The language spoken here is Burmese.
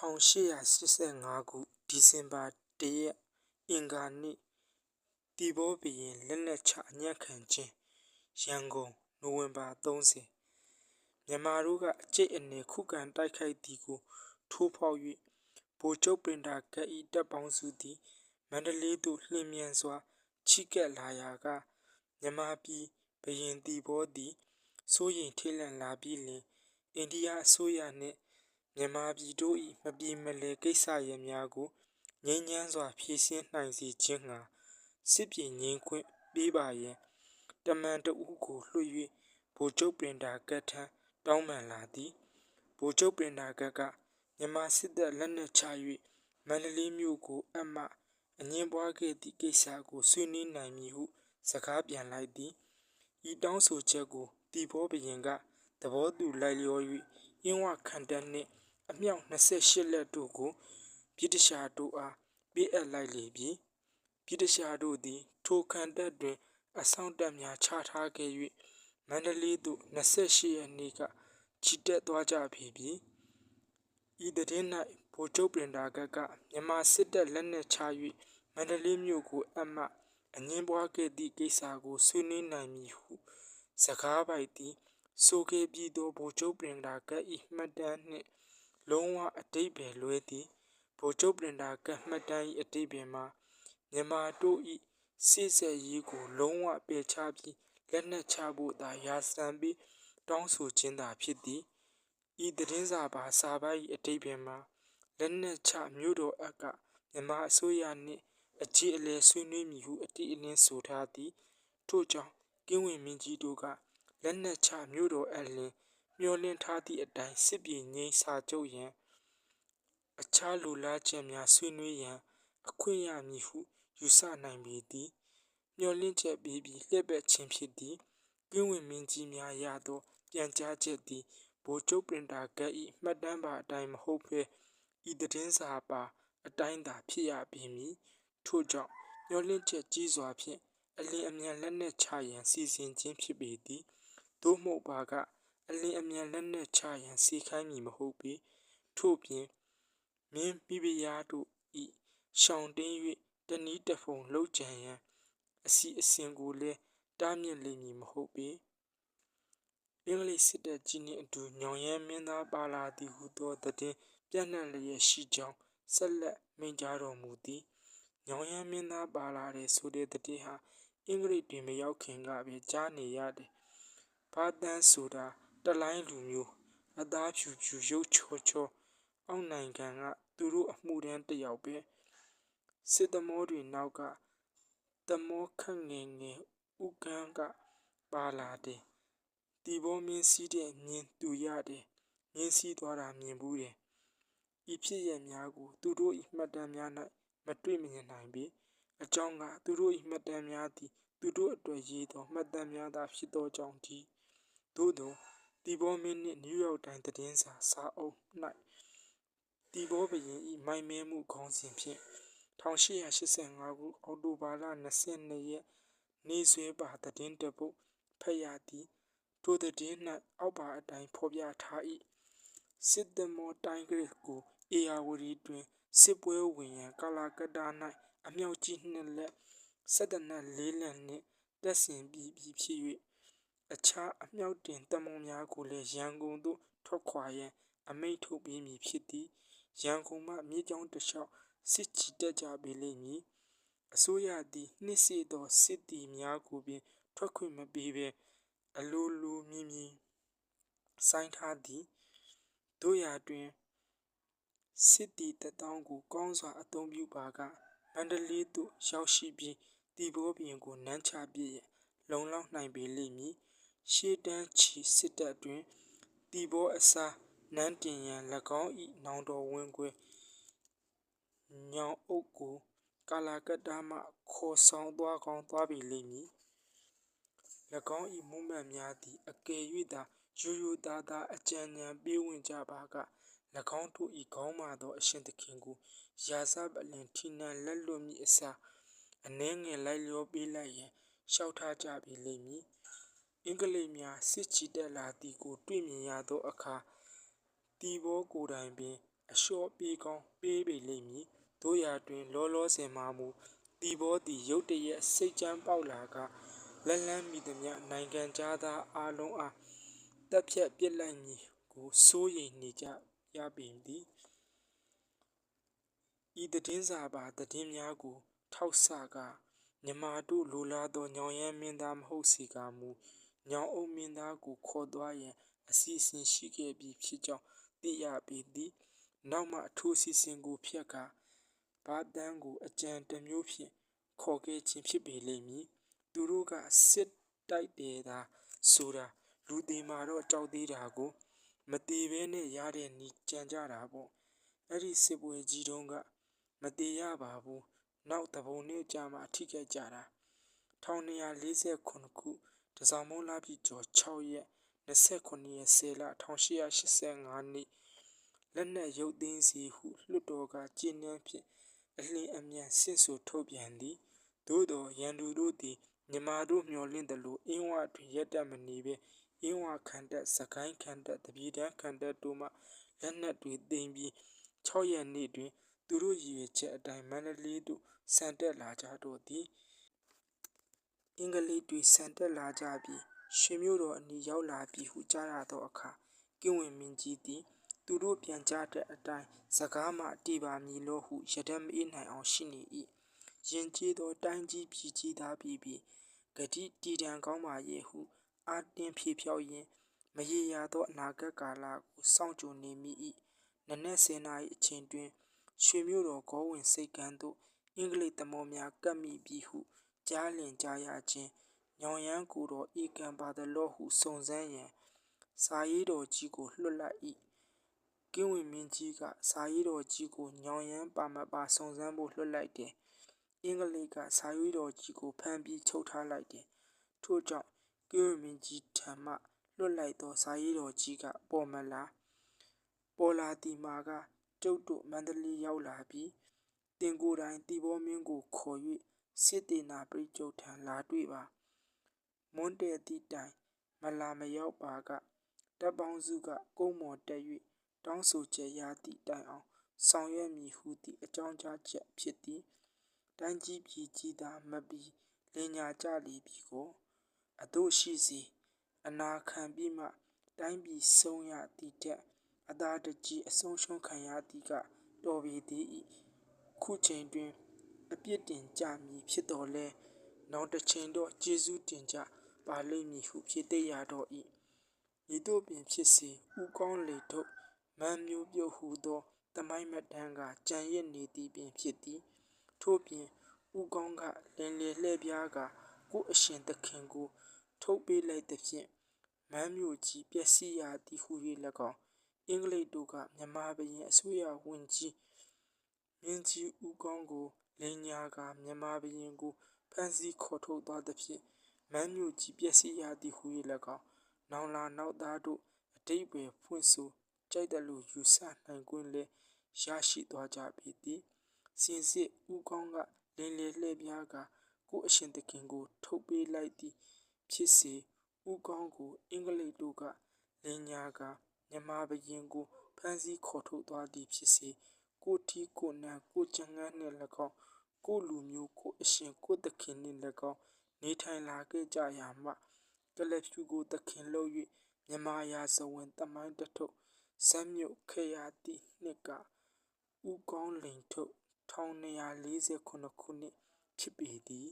1885ခုဒီဇင်ဘာ၁ရက်အင်္ဂါနေ့တီဘောဘရင်လက်နက်ချအညံ့ခံခြင်းရန်ကုန်နိုဝင်ဘာ30မြန်မာတို့ကအကျိတ်အနေခုခံတိုက်ခိုက်သည်ကိုထိုးဖောက်၍ဗိုလ်ချုပ်ပင်တာကဤတပ်ပေါင်းစုသည်မန္တလေးသို့လျင်မြန်စွာချီကပ်လာရာကမြန်မာပြည်ဘရင်တီဘောသည်စိုးရိမ်ထိတ်လန့်လာပြီးလျှင်အိန္ဒိယအစိုးရနှင့် မြန်မာပြည်တို့၏မပြေမလည်ကိစ္စရပ်များကိုငြိမ်းချမ်းစွာဖြေရှင်းနိုင်စေခြင်းငှာစစ်ပြေငြိမ်းခွင့်ပေးပါရန်တမန်တဦးကိုလွှတ်၍ဗိုလ်ချုပ်ပင်တာကတ်ထံတောင်းပန်လာသည်ဗိုလ်ချုပ်ပင်တာကတ်ကမြန်မာစစ်တပ်လက်နက်ချ၍မန္တလေးမြို့ကိုအမှအငင်းပွားခဲ့သည့်ကိစ္စကိုဆွေးနွေးနိုင်မည်ဟုစကားပြန်လိုက်သည်ဤတောင်းဆိုချက်ကိုတီဘောဘရင်ကသဘောတူလိုက်လျော၍အင်းဝခံတပ်နှင့် အမြောက်28လက်တို့ကိုဗြိတိရှားတို့အားပေးအပ်လိုက်လေပြီဗြိတိရှားတို့သည် ထိုခံတပ်တွင် အဆောင်တပ်များချထားခဲ့၍မန္တလေးသို့28ရက်နေ့ကချီတက်သွားကြပြီပြီဤတည်၌ဗိုလ်ချုပ်ပင်တာကကမြန်မာစစ်တပ်လက်နက်ချ၍မန္တလေးမြို့ကိုအမှအငင်းပွားခဲ့သည့်ကိစ္စကိုဆွေးနွေးနိုင်မည်ဟုစကားပိုက်သည်ဆိုခဲ့ပြီးသောဗိုလ်ချုပ်ပင်တာက၏မှတ်တမ်းနှင့် လုံးဝအတိတ်ပဲလွဲသည်ဗိုလ်ချုပ်ပင်တာကမှတ်တမ်း၏အတိတ်ပဲမှာမြန်မာတို့၏စိစက်ရေးကို လုံးဝပယ်ချပြီးလက်နက်ချဖို့သာရာစံပြီးတောင်းဆိုခြင်းသာဖြစ်သည်ဤသတင်းစာပါစာပိုက်၏အတိတ်ပဲမှာလက်နက်ချမြို့တော်အကမြန်မာအစိုးရနှင့်အကြီးအလဲဆွေးနွေးမည်ဟုအတိအလင်းဆိုထားသည်ထို့ကြောင့်ကင်းဝင်မင်းကြီးတို့ကလက်နက်ချမြို့တော်အလင်း မျောလင့်ထားသည့်အတိုင်း စစ်ပြေငိမ့်စာချုပ်ရန် အခြားလူလားချက်များ ဆွေးနွေးရန် အခွင့်ရမည်ဟု ယူဆနိုင်ပေသည် မျောလင့်ချက်ပေးပြီး လှည့်ပတ်ခြင်းဖြစ်သည် ကင်းဝင်မင်းကြီးများရသော ပြန်ကြားချက်သည် ဗိုလ်ချုပ်ပင်တာကတ်၏မှတ်တမ်းပါအတိုင်း မဟုတ်ဘဲ ဤသတင်းစာပါအတိုင်းသာ ဖြစ်ရပေမည် ထို့ကြောင့် မျောလင့်ချက်ကြီးစွာဖြင့် အလင်းအမြန်လက်နက်ချရန် စီစဉ်ခြင်းဖြစ်ပေသည် သို့မဟုတ်ပါက အလင်းအမြန်လက်နက်ချရန်စီခိုင်းမည်မဟုတ်ပေထို့ပြင်မင်းမိဖုရားတို့ဤရှောင်တင်း၍တနည်းတဖုံလှုပ်ကြံရန်အစီအစဉ်ကိုလည်းတားမြစ်လိမ့်မည်မဟုတ်ပေအင်္ဂလိပ်စစ်တပ်ကြီးနှင့်အတူညောင်ရမ်းမင်းသားပါလာသည်ဟုသောသတင်းပြန့်နှံ့လျက်ရှိကြောင်းဆက်လက်မိန့်ကြားတော်မူသည်ညောင်ရမ်းမင်းသားပါလာတဲ့ဆိုတဲ့သတင်းဟာအင်္ဂလိပ်တွင်မရောက်ခင်ကပဲကြားနေရတယ်ဘာတန်းဆိုတာ တလိုင်းလူမျိုးအသားဖြူဖြူရုပ်ချောချောအောက်နိုင်ငံကသူတို့အမှုတန်းတယောက်ပဲစစ်သမောတွေနောက်ကသမောခန့်ငယ်ငယ်ဥကန်းကပါလာတယ်တီဘောမင်းစီးတဲ့မြင်သူရတယ်မြင်းစီးသွားတာမြင်ဘူးတယ်ဤဖြစ်ရများကိုသူတို့၏မှတ်တမ်းများ၌မတွေ့မြင်နိုင်ပေအကြောင်းကသူတို့၏မှတ်တမ်းများသည်သူတို့အတွက်ရေးသောမှတ်တမ်းများသာဖြစ်သောကြောင့်ဒီသို့သော တီဘောမင်းနှင့်နယူးယောက်တိုင်းသတင်းစာစာအုပ်၌တီဘောဘရင်၏မိုင်မဲမှုခေါင်းစဉ်ဖြင့်1885ခုအောက်တိုဘာလ22ရက်နေ့စွဲပါသတင်းတပုတ်ဖတ်ရသည်ထိုသတင်း၌အောက်ပါအတိုင်းဖော်ပြထား၏စစ်သမောတိုင်းကရစ်ကိုအေယာဝတီတွင်စစ်ပွဲဝင်ရန်ကာလာကတ္တာ၌အမြောက်ကြီးနှစ်လက်ဆက်တနက်လေးလက်နှင့်တက်ဆင်ပြီးပြီဖြစ်၍ အခြားအမြောက်တင်တမုံများကိုလည်းရန်ကုန်သို့ထွက်ခွာရန်အမိန့်ထုတ်ပေးမည်ဖြစ်သည်ရန်ကုန်မှမြေကြောင်းတစ်လျှောက်စစ်ချီတက်ကြပေလိမ့်မည်အစိုးရသည်နှစ်စေသောစစ်တီများကိုပင်ထွက်ခွင့်မပေးဘဲအလိုလိုမြည်မြည်ဆိုင်းထားသည်တို့ရာတွင်စစ်တီတထောင်ကိုကောင်းစွာအသုံးပြုပါကမန္တလေးသို့ရောက်ရှိပြီးတီဘောပြင်ကိုနမ်းချပြည့်လုံလောက်နိုင်ပေလိမ့်မည် ရှေးတန်းချီစစ်တပ်တွင်တီဘောအစားနန်းတင်ရန်၎င်း၏နောင်တော်ဝင်ခွေညောင်အုပ်ကိုကာလာကတ္တာမှခေါ်ဆောင်သွားကောင်းသွားပြီလိမ့်မည်၎င်း၏မုံမှတ်များသည်အကယ်၍သာရိုးရိုးသားသားအကြံဉာဏ်ပေးဝင်ကြပါက၎င်းတို့၏ခေါင်းမာသောအရှင်သခင်ကိုရာဇပလင်ထိနှံလက်လွတ်မိအစားအနှဲငယ်လိုက်လျောပေးလိုက်ရန်လျှောက်ထားကြပြီလိမ့်မည် အင်္ဂလိပ်များစစ်ချီတက်လာသည်ကိုတွေ့မြင်ရသောအခါတီဘောကိုယ်တိုင်ပင်အလျှော့ပေးကောင်းပေးပေလိမ့်မည်တို့ရာတွင်လောလောဆယ်မှမူတီဘောသည်ရုတ်တရက်စိတ်ကြမ်းပေါက်လာကလက်လန်းမိသည်မြနိုင်ငံသားအားလုံးအားတပ်ဖြတ်ပစ်လိုက်မည်ကိုစိုးရိမ်နေကြရပေသည်ဤသတင်းစာပါသတင်းများကို ထောက်ဆကမြမာတို့လိုလားသောညောင်ရမ်းမင်းသားမဟုတ်စေကာမူ ညောင်အုပ်မင်းသားကိုခေါ်သွားရန်အစီအစဉ်ရှိခဲ့ပြီးဖြစ်ကြောင်းသိရပေသည်နောက်မှအထူးအစီအစဉ်ကိုဖျက်ကဘာတန်းကိုအကြံတစ်မျိုးဖြင့်ခေါ်ခဲ့ခြင်းဖြစ်ပေလိမ့်မည်သူတို့ကစစ်တိုက်တယ်သာဆိုတာလူသေးမှာတော့ကြောက်သေးတာကိုမသေးဘဲနဲ့ရတဲ့နီကြံကြတာပေါ့အဲ့ဒီစစ်ပွဲကြီးတုန်းကမသေးရပါဘူးနောက်တပုံနဲ့ကြာမှထိခိုက်ကြတာ1248ခု တစောင်းမုံလာပြီကျော်6ရက်29ရက်10လ1885နှစ်လက်နက်ရုပ်သိမ်းစီဟုလွှတ်တော်ကကြေးနှမ်းဖြင့်အလင်းအမြန်ဆင့်ဆိုထုတ်ပြန်သည်သို့တော်ရန်သူတို့သည်မြမာတို့မျှော်လင့်သလိုအင်းဝတွင်ရက်တက်မနေဘဲအင်းဝခံတက်စကိုင်းခံတက်တပြည်တန်းခံတက်တို့မှလက်နက်တွေသိမ်းပြီး6ရက်နေ့တွင် သူတို့ရည်ရွယ်ချက်အတိုင်းမန္တလေးသို့ဆန်တက်လာကြတော့သည် အင်္ဂလိပ်တွေဆန်တက်လာကြပြီးရွှေမြို့တော်အနီးရောက်လာပြီဟုကြားရသောအခါကင်းဝင်မင်းကြီးသည်သူတို့ပြန်ကြတဲ့အတိုင်းစကားမှတီပါမည်လို့ဟုရဒတ်မအေးနိုင်အောင်ရှိနေ၏ရင်ကျေးသောတိုင်းကြီးပြည်ကြီးသားပြည်ပြည်ဂတိတီတံကောင်းပါရဲ့ဟုအာတင်းဖြေဖြောက်ရင်းမရေရာသောအနာဂတ်ကာလကိုစောင့်ကြိုနေမိ၏နနက်10နာရီအချိန်တွင်ရွှေမြို့တော်ဂေါဝင်စိတ်ကမ်းသို့အင်္ဂလိပ်သမောများကပ်မိပြီဟု ကြားလင်ကြားရခြင်းညောင်ရမ်းကိုတော်ဧကံပါသလောဟုစုံစမ်းရန်စာရေးတော်ကြီးကိုလွှတ်လိုက်၏ကင်းဝင်မင်းကြီးကစာရေးတော်ကြီးကိုညောင်ရမ်းပါမပါစုံစမ်းဖို့လွှတ်လိုက်တယ်အင်္ဂလိပ်ကစာရေးတော်ကြီးကိုဖမ်းပြီးချုပ်ထားလိုက်တယ်ထို့ကြောင့်ကင်းဝင်မင်းကြီးထံမှလွှတ်လိုက်သောစာရေးတော်ကြီးကပေါ်မလာပေါ်လာသည်မှာကကျုပ်တို့မန္တလေးရောက်လာပြီးတင်ကိုယ်တိုင်တီဘောမင်းကိုခေါ်၍ စစ်တေနာပရိကျုပ်ထံလာတွေ့ပါမွန်းတဲ့သည့်တိုင်မလာမရောက်ပါကတပ်ပေါင်းစုကကုန်းမော်တက်၍တောင်းဆိုချက်ရသည့်တိုင်အောင်ဆောင်ရွက်မည်ဟုသည့်အကြောင်းကြားချက်ဖြစ်သည်တိုင်းကြီးပြည်ကြီးသာမပြီးလင်ညာကြလီပြီကိုအတို့ရှိစီအနာခံပြီးမှတိုင်းပြည်ဆုံးရသည့်တက်အသာတကြီးအဆုံးရှုံးခံရသည်ကတော်ပေသည်၏ခုချိန်တွင် အပြစ်တင်ကြမည်ဖြစ်တော်လဲနောက်တစ်ချိန်တော့ကျေးဇူးတင်ကြပါလိမ့်မည်ဟုဖြစ်သိရတော့၏ဤသို့ပင်ဖြစ်စေဥကောင်းလေထုတ်မန်းမျိုးပြုတ်ဟုသောတမိုင်းမတန်းကကြံရစ်နေသည်ပင်ဖြစ်သည်ထို့ပြင်ဥကောင်းကလင်လေလှဲ့ပြားကကိုအရှင်သခင်ကို ထုတ်ပေးလိုက်သဖြင့်မန်းမျိုးကြီးပျက်စီးရသည်ဟု၍၎င်းအင်္ဂလိပ်တို့ကမြန်မာဘရင်အစိုးရဝန်ကြီးမင်းကြီးဦးကောင်းကို လင်ညာကမြန်မာဘရင်ကိုဖမ်းဆီးခေါ်ထုတ်သွားသဖြင့်မန်းမျိုးကြီးပျက်စီးရသည်ဟု၍၎င်းနောင်လာနောက်သားတို့အတိတ်ပဲဖွင့်ဆိုကြိုက်တယ်လို့ယူဆနိုင်ခွင့်လဲရရှိသွားကြပြီသည်စင်စစ်ဦးကောင်းကလင်းလေလှည့်ပြားကကိုအရှင်သခင်ကို ထုတ်ပေးလိုက်သည်ဖြစ်စေဦးကောင်းကိုအင်္ဂလိပ်တို့ကလင်ညာကမြန်မာဘရင်ကိုဖမ်းဆီးခေါ်ထုတ်သွားသည်ဖြစ်စေကိုတီကိုနံကိုချငန်းနှင့်၎င်း ကိုလူမျိုးကိုအရှင်ကိုသခင်နှင့်၎င်းနေထိုင်လာခဲ့ကြရာမှကလဖြူကိုသခင်လို့၍မြန်မာရာဇဝင်တမိုင်းတထုတ်ဇက်မြုပ်ခဲ့ရသည့်နှစ်ကဥကောင်းလိန်ထုတ်1248ခုနှစ်ဖြစ်ပေသည်